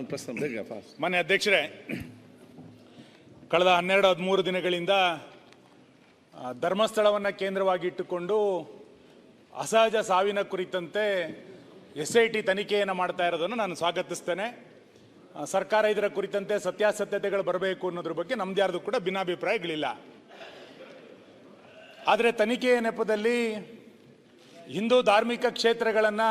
ಒಂದು ಪ್ರಶ್ನೆ ಬೇಗ ಮಾನ್ಯ ಅಧ್ಯಕ್ಷರೇ, ಕಳೆದ ಹನ್ನೆರಡು ಹದಿಮೂರು ದಿನಗಳಿಂದ ಧರ್ಮಸ್ಥಳವನ್ನು ಕೇಂದ್ರವಾಗಿ ಇಟ್ಟುಕೊಂಡು ಅಸಹಜ ಸಾವಿನ ಕುರಿತಂತೆ ಎಸ್ ಐ ಟಿ ತನಿಖೆಯನ್ನು ಮಾಡ್ತಾ ಇರೋದನ್ನು ನಾನು ಸ್ವಾಗತಿಸ್ತೇನೆ. ಸರ್ಕಾರ ಇದರ ಕುರಿತಂತೆ ಸತ್ಯಾಸತ್ಯತೆಗಳು ಬರಬೇಕು ಅನ್ನೋದ್ರ ಬಗ್ಗೆ ನಮ್ದು ಯಾರ್ದು ಕೂಡ ಭಿನ್ನಾಭಿಪ್ರಾಯಗಳಿಲ್ಲ. ಆದರೆ ತನಿಖೆಯ ನೆಪದಲ್ಲಿ ಹಿಂದೂ ಧಾರ್ಮಿಕ ಕ್ಷೇತ್ರಗಳನ್ನು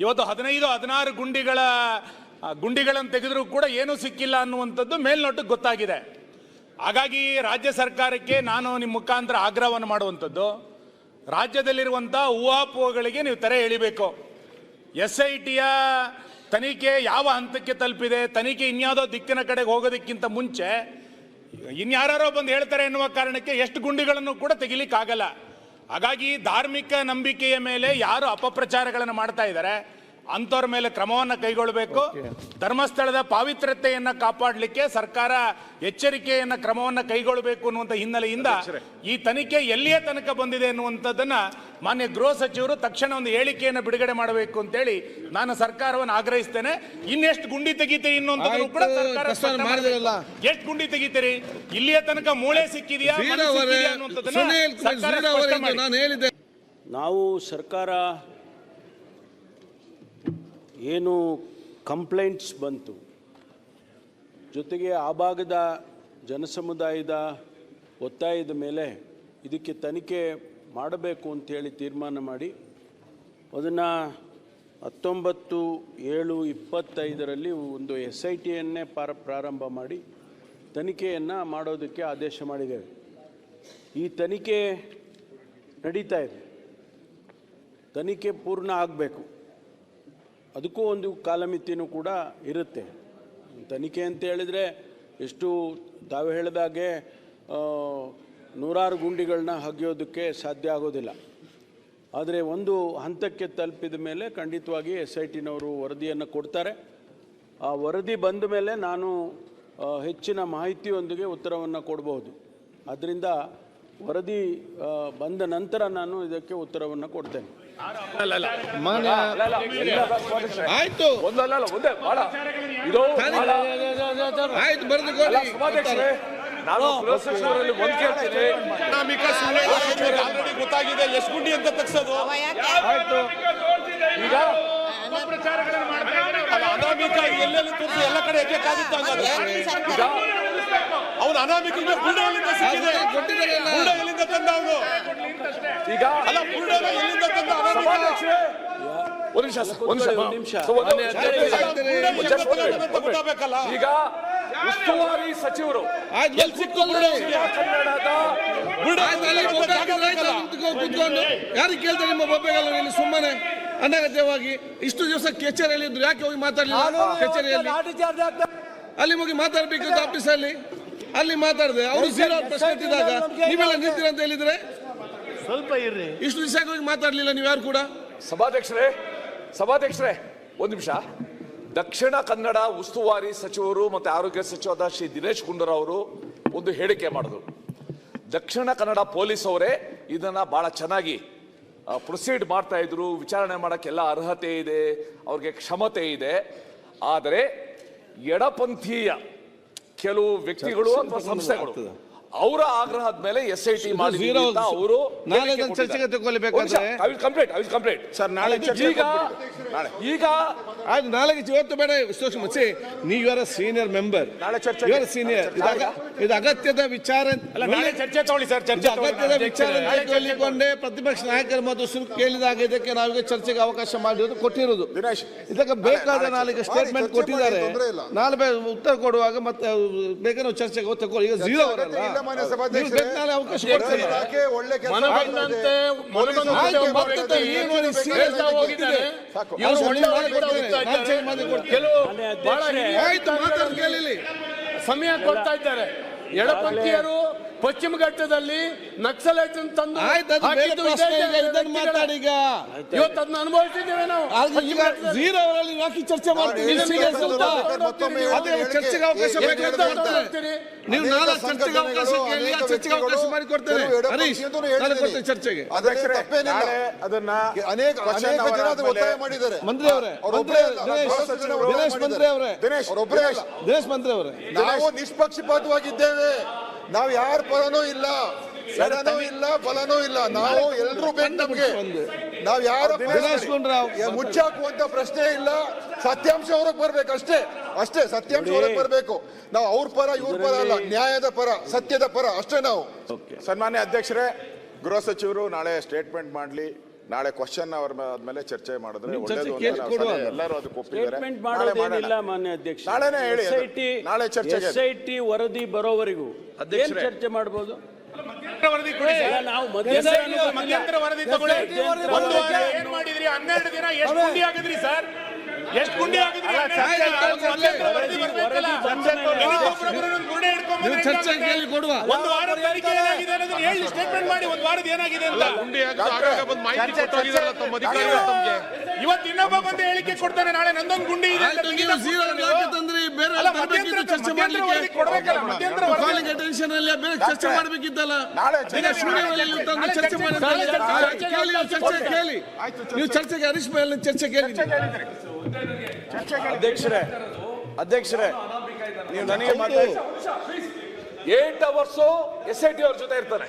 ಇವತ್ತು ಹದಿನೈದು, ಹದಿನಾರು ಗುಂಡಿಗಳ ಗುಂಡಿಗಳನ್ನು ತೆಗೆದರೂ ಕೂಡ ಏನೂ ಸಿಕ್ಕಿಲ್ಲ ಅನ್ನುವಂಥದ್ದು ಮೇಲ್ನೋಟಕ್ಕೆ ಗೊತ್ತಾಗಿದೆ. ಹಾಗಾಗಿ ರಾಜ್ಯ ಸರ್ಕಾರಕ್ಕೆ ನಾನು ನಿಮ್ಮ ಮುಖಾಂತರ ಆಗ್ರಹವನ್ನು ಮಾಡುವಂಥದ್ದು. ರಾಜ್ಯದಲ್ಲಿರುವಂಥ ಊಹಾಪೋಹಗಳಿಗೆ ನೀವು ತೆರೆ ಎಳಿಬೇಕು. ಎಸ್ ಐ ಟಿಯ ತನಿಖೆ ಯಾವ ಹಂತಕ್ಕೆ ತಲುಪಿದೆ, ತನಿಖೆ ಇನ್ಯಾವುದೋ ದಿಕ್ಕಿನ ಕಡೆಗೆ ಹೋಗೋದಕ್ಕಿಂತ ಮುಂಚೆ ಇನ್ಯಾರೋ ಬಂದು ಹೇಳ್ತಾರೆ ಎನ್ನುವ ಕಾರಣಕ್ಕೆ ಎಷ್ಟು ಗುಂಡಿಗಳನ್ನು ಕೂಡ ತೆಗಿಲಿಕ್ಕಾಗಲ್ಲ. ಹಾಗಾಗಿ ಧಾರ್ಮಿಕ ನಂಬಿಕೆಯ ಮೇಲೆ ಯಾರು ಅಪಪ್ರಚಾರಗಳನ್ನು ಮಾಡ್ತಾ ಇದ್ದಾರೆ? ಅಂಥವ್ರ ಮೇಲೆ ಕ್ರಮವನ್ನು ಕೈಗೊಳ್ಳಬೇಕು ಧರ್ಮಸ್ಥಳದ ಪಾವಿತ್ರ್ಯತೆಯನ್ನು ಕಾಪಾಡಲಿಕ್ಕೆ ಸರ್ಕಾರ ಎಚ್ಚರಿಕೆಯನ್ನು ಕ್ರಮವನ್ನು ಕೈಗೊಳ್ಳಬೇಕು ಅನ್ನುವಂಥ ಹಿನ್ನೆಲೆಯಿಂದ ಈ ತನಿಖೆ ಎಲ್ಲಿಯ ತನಕ ಬಂದಿದೆ ಅನ್ನುವಂಥದ್ದನ್ನು ಮಾನ್ಯ ಗೃಹ ಸಚಿವರು ತಕ್ಷಣ ಒಂದು ಹೇಳಿಕೆಯನ್ನು ಬಿಡುಗಡೆ ಮಾಡಬೇಕು ಅಂತೇಳಿ ನಾನು ಸರ್ಕಾರವನ್ನು ಆಗ್ರಹಿಸ್ತೇನೆ. ಇನ್ನೆಷ್ಟು ಗುಂಡಿ ತೆಗಿತೀರಿ ಇನ್ನೊಂದು ಕೂಡ ಸರ್ಕಾರ ಮಾಡಿದ್ರಲ್ಲ. ಎಷ್ಟು ಗುಂಡಿ ತೆಗಿತೀರಿ? ಇಲ್ಲಿಯ ತನಕ ಮೂಳೆ ಸಿಕ್ಕಿದೆಯಾ? ನಾವು ಅನ್ನುವಂಥದ್ದನ್ನ ಸುನೀಲ್ ಸರ್ಕಾರ ಝೀರೋ ಸ್ಪಷ್ಟ ಅವರೇ ಮಾಡಿ. ನಾನು ಹೇಳಿದ್ದೆ ನಾವು ಸರ್ಕಾರ ಏನು ಕಂಪ್ಲೇಂಟ್ಸ್ ಬಂತು. ಜೊತೆಗೆ ಆ ಭಾಗದ ಜನಸಮುದಾಯದ ಒತ್ತಾಯದ ಮೇಲೆ ಇದಕ್ಕೆ ತನಿಖೆ ಮಾಡಬೇಕು ಅಂಥೇಳಿ ತೀರ್ಮಾನ ಮಾಡಿ, ಅದನ್ನು ಹತ್ತೊಂಬತ್ತು ಏಳು ಇಪ್ಪತ್ತೈದರಲ್ಲಿ ಒಂದು ಎಸ್ ಐ ಟಿಯನ್ನೇ ಪಾರ ಪ್ರಾರಂಭ ಮಾಡಿ ತನಿಖೆಯನ್ನು ಮಾಡೋದಕ್ಕೆ ಆದೇಶ ಮಾಡಿದ್ದೇವೆ. ಈ ತನಿಖೆ ನಡೀತಾ ಇದೆ. ತನಿಖೆ ಪೂರ್ಣ ಆಗಬೇಕು. ಅದಕ್ಕೂ ಒಂದು ಕಾಲಮಿತಿನೂ ಕೂಡ ಇರುತ್ತೆ. ತನಿಖೆ ಅಂತ ಹೇಳಿದರೆ ಎಷ್ಟು ತಾವು ಹೇಳಿದಾಗೆ ನೂರಾರು ಗುಂಡಿಗಳನ್ನ ಹಗಿಯೋದಕ್ಕೆ ಸಾಧ್ಯ ಆಗೋದಿಲ್ಲ. ಆದರೆ ಒಂದು ಹಂತಕ್ಕೆ ತಲುಪಿದ ಮೇಲೆ ಖಂಡಿತವಾಗಿ ಎಸ್ ಐ ಟಿನವರು ವರದಿಯನ್ನು ಕೊಡ್ತಾರೆ. ಆ ವರದಿ ಬಂದ ಮೇಲೆ ನಾನು ಹೆಚ್ಚಿನ ಮಾಹಿತಿಯೊಂದಿಗೆ ಉತ್ತರವನ್ನು ಕೊಡಬಹುದು. ಆದ್ದರಿಂದ ವರದಿ ಬಂದ ನಂತರ ನಾನು ಇದಕ್ಕೆ ಉತ್ತರವನ್ನು ಕೊಡ್ತೇನೆ. ಆಯ್ತು. ಒಂದಲ್ಲ ಅಲ್ಲ, ಒಂದೇ ಬಹಳ ಇದು ಬಹಳ ಆಯ್ತು ಸಭಾಧ್ಯಕ್ಷರೇ ನಾನು ಒಂದ್ ಕೇಳ್ತೀನಿ ಆಲ್ರೆಡಿ ಗೊತ್ತಾಗಿದೆ. ಎಷ್ಟು ಗುಂಡಿ ಅಂತ ತಗ್ಸೋದು. ಈಗ ಅನಾಮಿಕ ಎಲ್ಲೆಲ್ಲಿ ತೋರಿಸಿ? ಎಲ್ಲ ಕಡೆ ಎಗ್ಬೇಕಾಗುತ್ತೆ ಹಂಗಾದ್ರೆ ಈಗ ಅವನು ಅನಾಮಿಕ ಬುಲ್ಡೆ ಎಲ್ಲಿಂದ ಸಿಕ್ಕಿದೆ. ಬುಲ್ಡೆ ಎಲ್ಲಿಂದ ತಂದ ಅವನು ಈಗ ಒಂದು ನಿಮಿಷ ಒಂದ್ ನಿಮಿಷ. ಈಗ ಉಸ್ತುವಾರಿ ಸಚಿವರು ಕೂತ್ಕೊಂಡು. ಯಾರಿಗೆ ಕೇಳ್ತಾರೆ ನಿಮ್ಮ ಬೊಬ್ಬೆಗಲ್ಲ ಇಲ್ಲಿ ಸುಮ್ಮನೆ ಅನಗತ್ಯವಾಗಿ ಇಷ್ಟು ದಿವಸ ಕೆಚೇರಿಯಲ್ಲಿ ಇದ್ರು. ಯಾಕೆ ಹೋಗಿ ಮಾತಾಡಲಿಲ್ಲ? ಕಚೇರಿಯಲ್ಲಿ ಅಲ್ಲಿ ಹೋಗಿ ಮಾತಾಡ್ಬೇಕಿತ್ತು ಆಫೀಸಲ್ಲಿ ಅಲ್ಲಿ? ಮಾತಾಡಿದೆ. ಅವರು ಜೀರೋ ಪ್ರಶ್ನೆ ಇದ್ದಾಗ ನೀವೆಲ್ಲ ನಿಂತಿರಂತ ಹೇಳಿದ್ರೆ? ಸ್ವಲ್ಪ ಇರ್ರಿ. ಇಷ್ಟು ದಿವಸ ಹೋಗಿ ಮಾತಾಡ್ಲಿಲ್ಲ ನೀವು ಯಾರು ಕೂಡ? ಸಭಾಧ್ಯಕ್ಷರೇ ಸಭಾಧ್ಯಕ್ಷರೇ ಒಂದು ನಿಮಿಷ. ದಕ್ಷಿಣ ಕನ್ನಡ ಉಸ್ತುವಾರಿ ಸಚಿವರು ಮತ್ತು ಆರೋಗ್ಯ ಸಚಿವರಾದ ಶ್ರೀ ದಿನೇಶ್ ಗುಂಡೂರಾವ್ ಅವರು ಒಂದು ಹೇಳಿಕೆ ಮಾಡಿದ್ರು. ದಕ್ಷಿಣ ಕನ್ನಡ ಪೊಲೀಸ್ ಅವರೇ ಇದನ್ನ ಬಹಳ ಚೆನ್ನಾಗಿ ಪ್ರೊಸೀಡ್ ಮಾಡ್ತಾ ಇದ್ರು. ವಿಚಾರಣೆ ಮಾಡೋಕ್ಕೆಲ್ಲ ಅರ್ಹತೆ ಇದೆ ಅವ್ರಿಗೆ ಕ್ಷಮತೆ ಇದೆ. ಆದರೆ ಎಡಪಂಥೀಯ ಕೆಲವು ವ್ಯಕ್ತಿಗಳು ಅಥವಾ ಸಂಸ್ಥೆಗಳು ಅವರ ಆಗ್ರಹದ ಮೇಲೆ ಎಸ್ ಐ ಟಿ ಅವರು ನಾಳೆ ಚರ್ಚೆಗೆ ತಗೊಳ್ಬೇಕಾದ್ರೆ- ಕಂಪ್ಲೀಟ್ ಐ ಕಂಪ್ಲೀಟ್ ಸರ್, ನಾಳೆ ಚರ್ಚೆ ಈಗ ಈಗ ಆಯ್ತು ನಾಳೆ ಇವತ್ತು ಬೇಡ ಮುಚ್ಚಿ. ನೀವು ಯಾರ ಸೀನಿಯರ್ ಮೆಂಬರ್ ನಾಳೆ ಚರ್ಚೆ ಇವರ ಸೀನಿಯರ್ ಇದು ಅಗತ್ಯದ ವಿಚಾರ ಅಲ್ಲ ನಾಳೆ ಚರ್ಚೆ ತಗೊಳ್ಳಿ ಸರ್ ಚರ್ಚೆ ಅಗತ್ಯದ ವಿಚಾರ ಕೇಳಿಕೊಂಡೆ ಪ್ರತಿಪಕ್ಷ ನಾಯಕರ ಮತ್ತು ಸುರು ಕೇಳಿದಾಗ ಇದಕ್ಕೆ ನಾವೀಗ ಚರ್ಚೆಗೆ ಅವಕಾಶ ಮಾಡಿರೋದು ಕೊಟ್ಟಿರೋದು. ಇದಕ್ಕೆ ಬೇಕಾದ ನಾಳೆಗೆ ಸ್ಟೇಟ್ಮೆಂಟ್ ಕೊಟ್ಟಿದ್ದಾರೆ. ನಾಳೆ ಉತ್ತರ ಕೊಡುವಾಗ ಮತ್ತೆ ಬೇಕಾದ್ರೆ ಚರ್ಚೆಗೆ ತಗೊಳ್ಳಿ. ಈಗ ಜೀರೋ ಅವರಲ್ಲ. ಮಾನ್ಯ ಸಭಾಧ್ಯಕ್ಷರೇ, ಅವಕಾಶ ಇಲಾಖೆ ಒಳ್ಳೆ ಕೆಲಸ ಮನಬಂದಂತೆ ಮನಬಂದಂತೆ ಆಯ್ತು, ಒಬ್ಬ ಮತ್ತೆ ವ್ಯಕ್ತಿ ಏನು ಮಾಡಿ ಸೀರಿಯಸ್ ಹೇಳ್ತಾ ಹೋಗಿದ್ದಾನೆ. ಇವ್ರು ಒಳ್ಳೆ ಮಾಡಿ ಕೂಡ ಹೋಗ್ತಾ ನಾನು change ಮಾಡಿ ಇದ್ದಾರೆ. ಕೊಡ್ತೀನಿ. ಕೆಲವು ಬಹಳ ಹಿರಿಯ ಆಯ್ತು ಮಾತಾಡ್ ಕೇಳಿ ಸಮಯ ಕೊಡ್ತಾ ಇದ್ದಾರೆ ಎಡಪಂಥೀಯರು ಪಶ್ಚಿಮ ಘಟ್ಟದಲ್ಲಿ ನಕ್ಸಲೈಟ್ ತಂದು ಮಾತಾಡಿ ಈಗ. ಇವತ್ತು ಅದನ್ನ ಅನುಭವಿಸಿದ್ದೇವೆ ನಾವು. ಅವರಲ್ಲಿ ಯಾಕೆ ಚರ್ಚೆ ಮಾಡ್ತೀವಿ. ಚರ್ಚೆಗೆ ಅವಕಾಶ ನೀವು ನಾಳೆ ಚರ್ಚೆಗೆ ಅವಕಾಶ ಕೇಳಿ ಆ ಚರ್ಚೆಗೆ ಅವಕಾಶ ಮಾಡಿ ಕೊಡ್ತೇನೆ ಕೆಲವು ಹರೀಶ್ ನಾನು ಕೊಡ್ತೇನೆ ಚರ್ಚೆಗೆ. ತಪ್ಪೇನಿಲ್ಲ ಅದನ್ನ ಅನೇಕ ಕ್ವಶನ್ ಅನೇಕ ಜನ ಅವರ ಅದಕ್ಕೆ ಒತ್ತಾಯ ಮಾಡಿದ್ದಾರೆ ಮಂತ್ರಿ ಅವರೇ ಮಂತ್ರಿ ದಿನೇಶ್. ಅವರೇ ದಿನೇಶ್ ಅವರೊಬ್ಬರೇ ಅಲ್ಲ ದಿನೇಶ್ ಮಂತ್ರಿ ಅವರೇ ನಾವು ನಿಷ್ಪಕ್ಷಪಾತವಾಗಿದ್ದೇವೆ. ನಾವು ಯಾರ ಪರನೂ ಇಲ್ಲ. ಸಡನೂ ಇಲ್ಲ ಫಲನೂ ಇಲ್ಲ. ನಾವು ಎಲ್ರೂ ಬೇಕು ನಮ್ಗೆ ಒಂದು. ನಾವು ಯಾರ. ಮುಚ್ಚಾಕುವಂತ ಪ್ರಶ್ನೆ ಇಲ್ಲ. ಸತ್ಯಾಂಶ ಹೊರಗೆ ಬರ್ಬೇಕು ಅಷ್ಟೇ. ಅಷ್ಟೇ ಸತ್ಯಾಂಶ ಹೊರಗೆ ಬರ್ಬೇಕು. ನಾವು ಅವ್ರ ಪರ ಇವ್ರ ಪರ ಅಲ್ಲ ನ್ಯಾಯದ ಪರ ಸತ್ಯದ ಪರ ಅಷ್ಟೇ ನಾವು. ಸನ್ಮಾನ್ಯ ಅಧ್ಯಕ್ಷರೇ ಗೃಹ ಸಚಿವರು ನಾಳೆ ಸ್ಟೇಟ್ಮೆಂಟ್ ಮಾಡ್ಲಿ. ನಾಳೆ ಕ್ವಶನ್ ಅವ್ರ ಆದ್ಮೇಲೆ ಚರ್ಚೆ ಮಾಡಿದ್ರೆ ಒಳ್ಳೆಯದು ಒಳ್ಳೇದು ಅಂತ ನಾವು ಸಲಹೆ- ಎಲ್ಲರೂ ಅದಕ್ಕೆ ಒಪ್ಪಿದ್ದಾರೆ ಸ್ಟೇಟ್ಮೆಂಟ್ ನಾಳೆ ಮಾಡೋದೇನಿಲ್ಲ ಮಾಡೋಣ. ಮಾನ್ಯ ಅಧ್ಯಕ್ಷ ನಾಳೆನೇ ಹೇಳಿ ಎಸ್ ಐ ಟಿ ನಾಳೆ ಚರ್ಚೆಗೆ. ಎಸ್ ಐ ಟಿ ವರದಿ ಬರೋವರೆಗೂ. ಏನ್ ಚರ್ಚೆ ಮಾಡ್ಬೋದು? ವರದಿ ಕೊಡಿ ಸರ್. ನಾವು SIT ಮಧ್ಯಂತರ ಮಧ್ಯಂತರ ವರದಿ ತಗೊಳ್ಳಿ. ಒಂದು ವಾರ ಏನ್ ಮಾಡಿದ್ರಿ? ಹನ್ನೆರಡು ದಿನ ಎಷ್ಟು ಗುಂಡಿ ಆಗಿದ್ರಿ ಸರ್? ಎಷ್ಟು ಗುಂಡಿ ಆಗಿದ್ರಿ ಒಂದು ವರದಿ ಬರ್ಬೇಕಲ್ಲ? ಇನ್ನೊಬ್ಬರೊಬ್ಬರು ಒಂದೊಂದು ಗುಂಡಿ ಹಿಡ್ಕೊಂಡ್ ನೀವು ಚರ್ಚೆ ಕೇಳಿ ಕೊಡುವ. ಒಂದು ವಾರದ ತನಿಖೆ ಏನಾಗಿದೆ ಅನ್ನೋದನ್ನ ಹೇಳಿ ಸ್ಟೇಟ್ಮೆಂಟ್ ಮಾಡಿ ಒಂದು ವಾರದ ಏನಾಗಿದೆ ಅಂತ. ಇವತ್ತು ಇನ್ನೊಬ್ಬ ಬಂದು ಹೇಳಿಕೆ ಕೊಡ್ತಾನೆ ನಾಳೆ ನಂದೊಂದು ಗುಂಡಿ ಇದೆ ಅಂತ ಆಯ್ತು ನೀವು ಝೀರೋ ಯಾಕೆ ತಂದ್ರಿ ಬೇರೆ ಅಲ್ಲ, ತರಬೇಕಿತ್ತು ಚರ್ಚೆ ಮಾಡ್ಲಿಕ್ಕೆ ಕೊಡ್ಬೇಕಲ್ಲ, ಮಧ್ಯಂತರ ವರದಿ. ಕಾಲಿಂಗ್ ಅಟೆನ್ಷನ್ ಅಲ್ಲಿ ಬೇರೆ ಚರ್ಚೆ ಚರ್ಚೆ ಮಾಡಿ ಚರ್ಚೆ ಕೇಳಿ ನೀವು ಚರ್ಚೆಗೆ ಹರೀಶ್ ಮೇಲೆ ಚರ್ಚೆ ಕೇಳಿ ಅಧ್ಯಕ್ಷರೇ ಅಧ್ಯಕ್ಷರೇ ನೀವು ನನಗೆ ಮಾತಾಡಿ eight hours S I T ಅವ್ರ ಜೊತೆ ಇರ್ತಾರೆ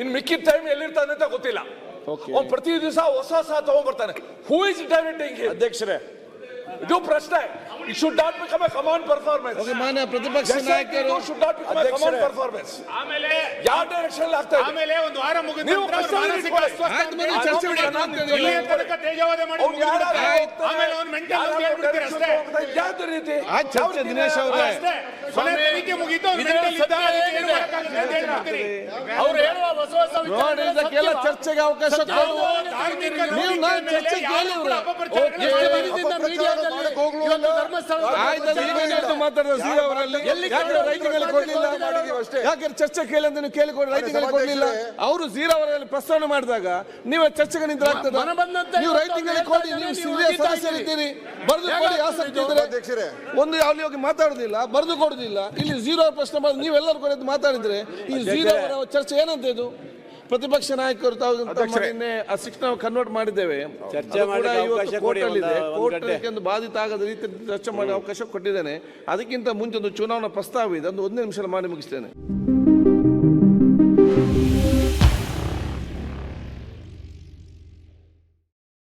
ಇನ್ ಮಿಕ್ಕಿದ ಟೈಮ್ ಎಲ್ಲಿರ್ತಾನೆ ಅಂತ ಗೊತ್ತಿಲ್ಲ. ಅವ್ನು ಪ್ರತಿ ದಿವಸ ಹೊಸ ಹೊಸ ತಗೊಂಡ್ಬರ್ತಾನೆ. ಹೂ ಇಸ್ ಡೈರೆಕ್ಟಿಂಗ್ ಅಧ್ಯಕ್ಷರೇ. ಇದು ಪ್ರಶ್ನೆ. It should not become a command performance okay ಮಾನ್ಯ ಪ್ರತಿಪಕ್ಷ ನಾಯಕರು should not become a command performance ಆಮೇಲೆ ಯಾವ ಡೈರೆಕ್ಷನ್ ಆಗ್ತಾ ಇದೆ ಆಮೇಲೆ ಒಂದು ವಾರ ಮುಗಿದ ನೀವು ನಂತರ ಅವ್ರು ಕಷ್ಟದಲ್ಲಿ ಮಾನಸಿಕ ಇಟ್ಕೊಳ್ಳಿ. ಅಸ್ವಸ್ಥ ಆಯ್ತು ಬನ್ನಿ ಅಂತ ಚರ್ಚೆ ಹೇಳ್ಬಿಡಿ. ಮಾಡೋಣ ಅಂತ ಇಲ್ಲಿಯ ಹೇಳಿ. ತನಕ ತೇಜವಾದ ಮಾಡಿ ಅವ್ನು ಯಾರು ಮುಗಿದ್ಬಿಡುತ್ತೆ. ಹೋಗ್ತಾರೆ? ಆಮೇಲೆ ಅವ್ನು ಮೆಂಟಲ್ ಯಾರು ಅಂತ ಹೇಳ್ಬಿಡ್ತೀರಿ ಅಷ್ಟೇ ಯಾವ್ದು ರೀತಿ ಆಯ್ತು ಚರ್ಚೆ ದಿನೇಶ್ ಅವರೇ ಅಷ್ಟೇ ಕೊನೆ ತನಿಖೆ ಮುಗೀತು ಅವ್ನು ಇದರ mental ಇದ್ದ, ಸತ್ಯ ಅದಕ್ಕೆ ಏನು ಏನಿದೆ? ಮಾಡೋಕ್ಕಾಗುತ್ತೆ ಅಂತ ಹೇಳ್ಬಿಡ್ತೀರಿ. ಅವ್ರು ಹೇಳುವ ಹೊಸ ಹೊಸ ನೋಡಿ ವಿಚಾರಗಳು ಇದಕ್ಕೆಲ್ಲ ಸತ್ಯವಾ? ಚರ್ಚೆಗೆ ಅವಕಾಶ ಕೊಡುವ ಧಾರ್ಮಿಕ ನೀವು ನಾನು ನಂಬಿಕೆ ಚರ್ಚೆ ಮೇಲೆ ಯಾರು ಕೂಡ ಕೇಳಿವ್ರೆ. ಅಪಪ್ರಚಾರಗಳನ್ನ ಓಕೆ. ಯಾಕೆ ರೈಟಿಂಗ್ ಅಲ್ಲಿ ಕೊಡ್ಲಿಲ್ಲ? ಅಷ್ಟೇ. ಯಾಕೆ ಚರ್ಚೆ ಕೇಳಿ ಅಂತ ನೀವು ಕೇಳಿಕೊಡಿ ರೈಟಿಂಗ್ ಕೊಡ್ಲಿಲ್ಲ? ಅವರು ಝೀರೋ ಅವರಲ್ಲಿ ಪ್ರಸ್ತಾವನೆ ಮಾಡಿದಾಗ ನೀವು ಚರ್ಚೆಗೆ ನಿಂತಾಗ್ತದ ನೀವು ರೈಟಿಂಗ್ ಕೊಡಿ ನೀವು ಸದಸ್ಯರಿದ್ದೀರಿ ಬರೆದು ಕೊಡಿ ಆಸಕ್ತಿ ಇದ್ರೆ ಅಧ್ಯಕ್ಷರೇ. ಒಂದು ಅಲ್ಲಿ ಹೋಗಿ ಮಾತಾಡುದಿಲ್ಲ ಬರೆದು ಕೊಡುದಿಲ್ಲ. ಇಲ್ಲಿ ಜೀರೋ ಪ್ರಶ್ನೆ ಮಾಡಿ ನೀವೆಲ್ಲರೂ ಕೂಡ ಮಾತಾಡಿದ್ರೆ ಈ ಜೀರೋ ಚರ್ಚೆ ಏನಂತ ಇದು? ಪ್ರತಿಪಕ್ಷ ನಾಯಕರು ತಾವು ತಮ್ಮ ನಿನ್ನೆ ಆ ಶಿಕ್ಷಣ ಕನ್ವರ್ಟ್ ಮಾಡಿದ್ದೇವೆ. ಚರ್ಚೆ ಕೂಡ ಇವತ್ತು ಕೋರ್ಟ್ ಬಾಧಿತ ಆಗದ ರೀತಿ ಚರ್ಚೆ ಮಾಡಿ ಅವಕಾಶ ಕೊಟ್ಟಿದ್ದೇನೆ. ಅದಕ್ಕಿಂತ ಮುಂಚೆ ಒಂದು ಚುನಾವಣಾ ಪ್ರಸ್ತಾವ ಇದೆ. ಒಂದು ಒಂದೇ ನಿಮಿಷ ಮಾಡಿ ಮುಗಿಸ್ತೇನೆ.